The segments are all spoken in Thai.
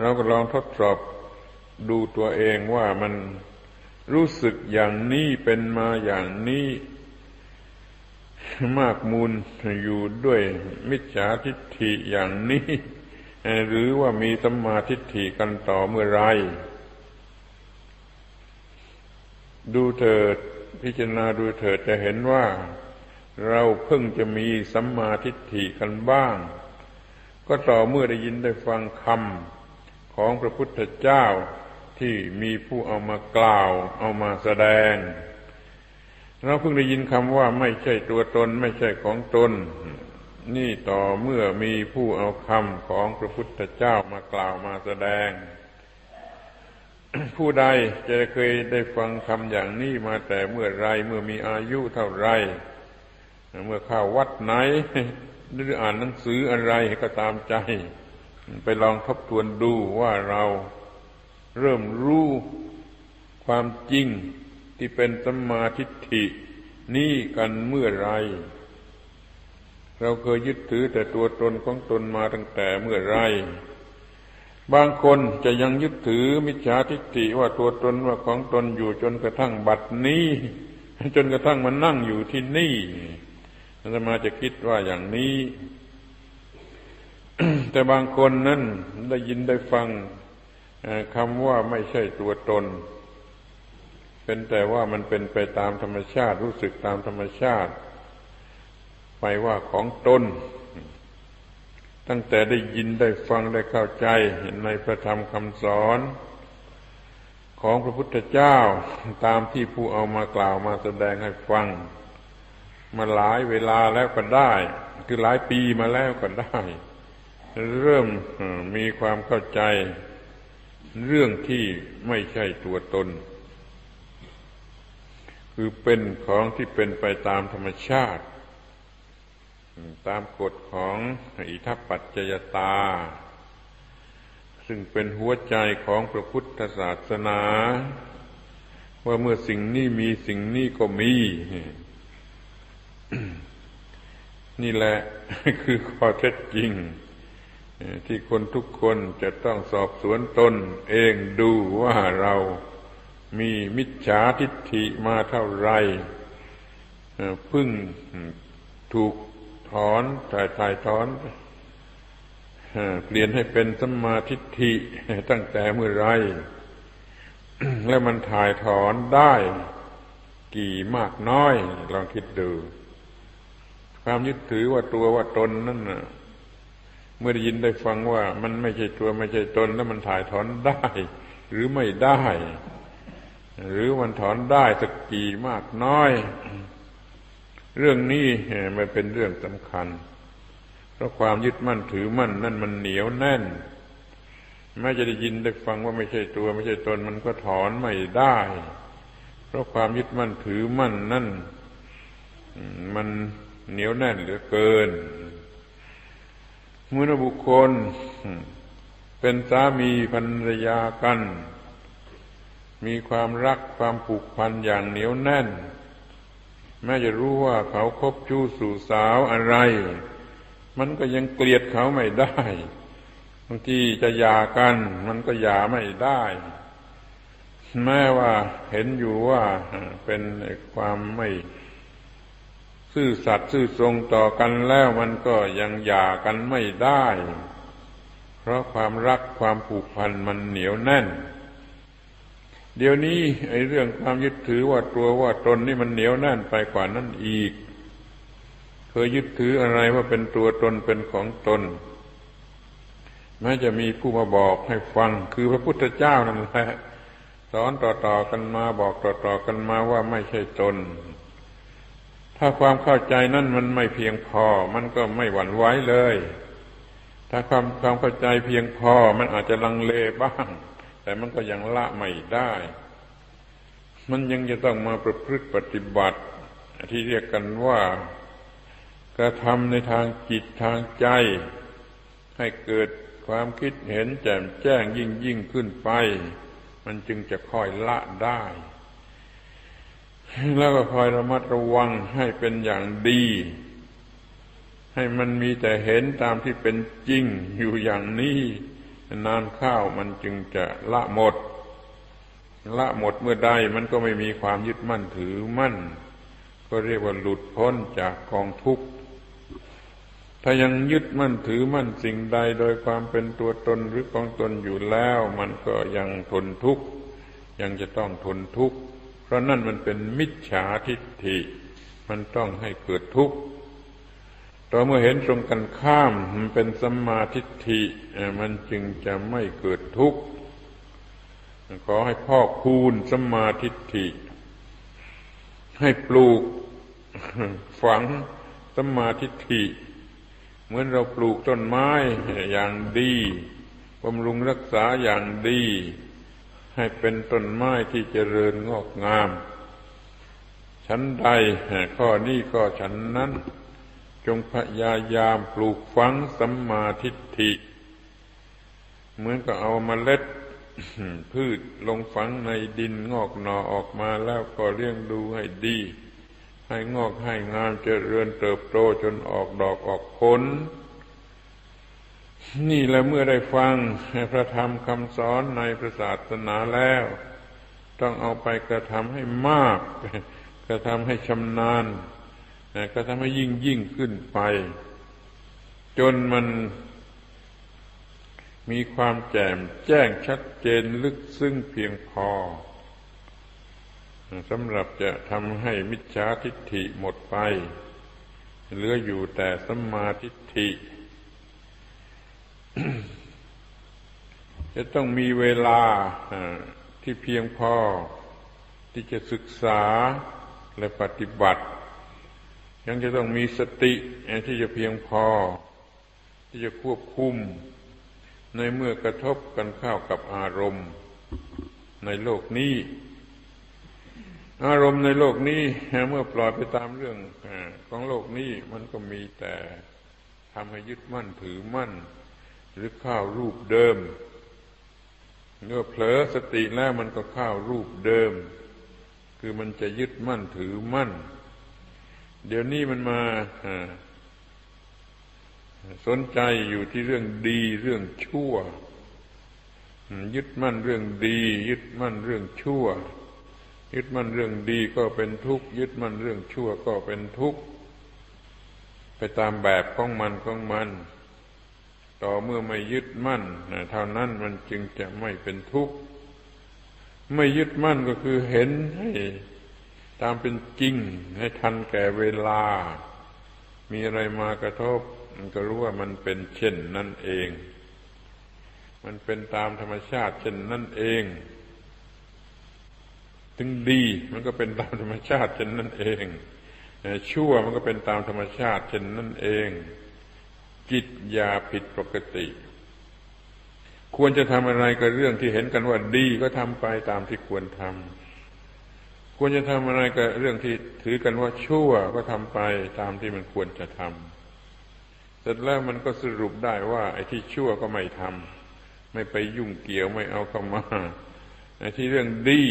เราก็ลองทดสอบดูตัวเองว่ามันรู้สึกอย่างนี้เป็นมาอย่างนี้มากมูลอยู่ด้วยมิจฉาทิฏฐิอย่างนี้ หรือว่ามีสัมมาทิฏฐิกันต่อเมื่อไร ดูเถิดพิจารณาดูเถิดจะเห็นว่า เราเพิ่งจะมีสัมมาทิฏฐิกันบ้าง ก็ต่อเมื่อได้ยินได้ฟังคำ ของพระพุทธเจ้าที่มีผู้เอามากล่าวเอามาแสดง เราเพิ่งได้ยินคำว่าไม่ใช่ตัวตนไม่ใช่ของตน นี่ต่อเมื่อมีผู้เอาคำของพระพุทธเจ้ามากล่าวมาแสดง ผู้ใดจะเคยได้ฟังคำอย่างนี้มาแต่เมื่อไรเมื่อมีอายุเท่าไร เมื่อเข้าวัดไหน หรืออ่านหนังสืออะไรก็ตามใจ ไปลองทบทวนดูว่าเราเริ่มรู้ความจริงที่เป็นสัมมาทิฏฐินี่กันเมื่อไร เราเคยยึดถือแต่ตัวตนของตนมาตั้งแต่เมื่อไร บางคนจะยังยึดถือมิจฉาทิฏฐิว่าตัวตนว่าของตนอยู่จนกระทั่งบัดนี้ จนกระทั่งมันนั่งอยู่ที่นี่อาตมาจะคิดว่าอย่างนี้ แต่บางคนนั้นได้ยินได้ฟังคำว่าไม่ใช่ตัวตน เป็นแต่ว่ามันเป็นไปตามธรรมชาติ รู้สึกตามธรรมชาติ ไปว่าของตน ตั้งแต่ได้ยินได้ฟังได้เข้าใจเห็นในพระธรรมคำสอนของพระพุทธเจ้าตามที่ผู้เอามากล่าวมาแสดงให้ฟัง มาหลายเวลาแล้วก็ได้ คือหลายปีมาแล้วก็ได้ เริ่มมีความเข้าใจ เรื่องที่ไม่ใช่ตัวตน คือเป็นของที่เป็นไปตามธรรมชาติ ตามกฎของอิทัปปัจจยตา ซึ่งเป็นหัวใจของพระพุทธศาสนา ว่าเมื่อสิ่งนี้มีสิ่งนี้ก็มีนี่แหละคือข้อเท็จจริง ที่คนทุกคนจะต้องสอบสวนตนเองดูว่าเรามีมิจฉาทิฏฐิมาเท่าไรพึ่งถูกถอนถ่ายถ่ายถอนเปลี่ยนให้เป็นสัมมาทิฏฐิตั้งแต่เมื่อไร แล้วมันถ่ายถอนได้กี่มากน้อย ลองคิดดู ความยึดถือว่าตัวว่าตนนั่นน่ะ เมื่อได้ยินได้ฟังว่ามันไม่ใช่ตัวไม่ใช่ตนแล้วมันถ่ายถอนได้ หรือไม่ได้ หรือมันถอนได้สักกี่มากน้อย เรื่องนี้มันเป็นเรื่องสำคัญ เพราะความยึดมั่นถือมั่นนั่นมันเหนียวแน่นแม้จะได้ยินได้ฟังว่าไม่ใช่ตัว ไม่ใช่ตนมันก็ถอนไม่ได้ เพราะความยึดมั่นถือมั่นนั่นมันเหนียวแน่นเหลือเกิน เมื่อบุคคล เป็นสามีภรรยากัน มีความรักความผูกพันอย่างเหนียวแน่น แม้จะรู้ว่าเขาคบชู้สู่สาวอะไร มันก็ยังเกลียดเขาไม่ได้บางทีจะหย่ากัน มันก็หย่าไม่ได้ แม้ว่าเห็นอยู่ว่าเป็นความไม่ ซื่อสัตย์ซื่อตรงต่อกันแล้วมันก็ยังหย่ากันไม่ได้ เพราะความรักความผูกพันมันเหนียวแน่น เดี๋ยวนี้ไอ้เรื่องความยึดถือว่าตัวว่าตนนี่มันเหนียวแน่นไปกว่านั้นอีก เคยยึดถืออะไรว่าเป็นตัวตนเป็นของตนแม้จะมีผู้มาบอกให้ฟังคือพระพุทธเจ้านั่นแหละสอนต่อๆกันมาบอกต่อๆกันมาว่าไม่ใช่ตน ถ้าความเข้าใจนั้นมันไม่เพียงพอ มันก็ไม่หวั่นไหวเลย ถ้าความความเข้าใจเพียงพอ มันอาจจะลังเลบ้าง แต่มันก็ยังละไม่ได้ มันยังจะต้องมาประพฤติปฏิบัติ ที่เรียกกันว่ากระทำในทางจิตทางใจ ให้เกิดความคิดเห็นแจ่มแจ้งยิ่งยิ่งขึ้นไป มันจึงจะค่อยละได้ แล้วก็คอยระมัดระวังให้เป็นอย่างดี ให้มันมีแต่เห็นตามที่เป็นจริงอยู่อย่างนี้ นานข้าวมันจึงจะละหมด ละหมดเมื่อใดมันก็ไม่มีความยึดมั่นถือมั่น ก็เรียกว่าหลุดพ้นจากกองทุกข์ถ้ายังยึดมั่นถือมั่นสิ่งใดโดยความเป็นตัวตนหรือของตนอยู่แล้ว มันก็ยังทนทุกข์ยังจะต้องทนทุกข์ เพราะนั่นมันเป็นมิจฉาทิฏฐิ มันต้องให้เกิดทุกข์ต่อเมื่อเห็นตรงกันข้ามมันเป็นสัมมาทิฏฐิมันจึงจะไม่เกิดทุกข์ขอให้พ่อคูณสัมมาทิฏฐิ ให้ปลูกฝังสัมมาทิฏฐิ เหมือนเราปลูกต้นไม้อย่างดีบำรุงรักษาอย่างดี ให้เป็นต้นไม้ที่เจริญงอกงาม ชั้นใดข้อนี้ก็ฉันนั้น จงพยายามปลูกฝังสัมมาทิฏฐิ เหมือนกับเอามาเมล็ดพืชลงฝังในดินงอกหน่อออกมาแล้วก็เลี้ยงดูให้ดี ให้งอกให้งามเจริญเติบโตจนออกดอกออกผล นี่แหละเมื่อได้ฟังพระธรรมคำสอนในพระศาสนาแล้ว ต้องเอาไปกระทำให้มาก กระทำให้ชำนาญกระทำให้ยิ่งยิ่งขึ้นไป จนมันมีความแจ่มแจ้งชัดเจนลึกซึ้งเพียงพอสำหรับจะทำให้มิจฉาทิฏฐิหมดไป เหลืออยู่แต่สัมมาทิฏฐิ จะต้องมีเวลาที่เพียงพอ ที่จะศึกษาและปฏิบัติ ยังจะต้องมีสติที่จะเพียงพอ ที่จะควบคุม ในเมื่อกระทบกันเข้ากับอารมณ์ ในโลกนี้ อารมณ์ในโลกนี้เมื่อปล่อยไปตามเรื่องของโลกนี้มันก็มีแต่ทำให้ยึดมั่นถือมั่น หรือข้าวรูปเดิมเมื่อเผลอสติแล้วมันก็ข้าวรูปเดิม คือมันจะยึดมั่นถือมั่น เดี๋ยวนี้มันมาสนใจอยู่ที่เรื่องดีเรื่องชั่ว ยึดมั่นเรื่องดี ยึดมั่นเรื่องชั่ว ยึดมั่นเรื่องดีก็เป็นทุกข์ยึดมั่นเรื่องชั่วก็เป็นทุกข์ไปตามแบบของมันของมัน ต่อเมื่อไม่ยึดมั่นนะเท่านั้นมันจึงจะไม่เป็นทุกข์ไม่ยึดมั่นก็คือเห็นให้ตามเป็นจริงให้ทันแก่เวลา มีอะไรมากระทบ มันก็รู้ว่ามันเป็นเช่นนั่นเอง มันเป็นตามธรรมชาติเช่นนั่นเอง ถึงดีมันก็เป็นตามธรรมชาติเช่นนั้นเองชั่วมันก็เป็นตามธรรมชาติเช่นนั้นเอง จิตยาผิดปกติ ควรจะทำอะไรกับเรื่องที่เห็นกันว่าดีก็ทำไปตามที่ควรทำควรจะทำอะไรกับเรื่องที่ถือกันว่าชั่วก็ทำไปตามที่มันควรจะทำเสร็จแล้วมันก็สรุปได้ว่า ไอ้ที่ชั่วก็ไม่ทำไม่ไปยุ่งเกี่ยวไม่เอาเข้ามาไอ้ที่เรื่องดี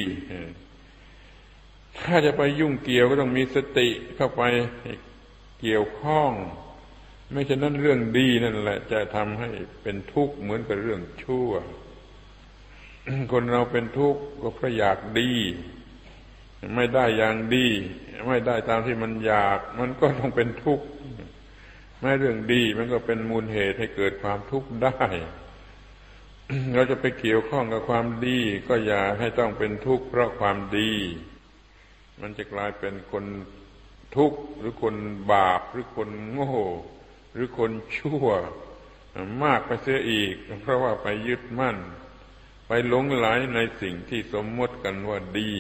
ถ้าจะไปยุ่งเกี่ยวก็ต้องมีสติเข้าไปเกี่ยวข้อง ไม่ใช่นั้นเรื่องดีนั่นแหละ จะทำให้เป็นทุกข์เหมือนกับเรื่องชั่ว คนเราเป็นทุกข์ก็เพราะอยากดี ไม่ได้อย่างดี ไม่ได้ตามที่มันอยาก มันก็ต้องเป็นทุกข์ไม่เรื่องดีมันก็เป็นมูลเหตุให้เกิดความทุกข์ได้ เราจะไปเกี่ยวข้องกับความดี ก็อย่าให้ต้องเป็นทุกข์เพราะความดี มันจะกลายเป็นคนทุกข์หรือคนบาปหรือคนโง่ รือคนชั่วมากไปเสียอีก เพราะว่าไปยึดมั่น ไปหลงไหลในสิ่งที่สมมติกันว่าดี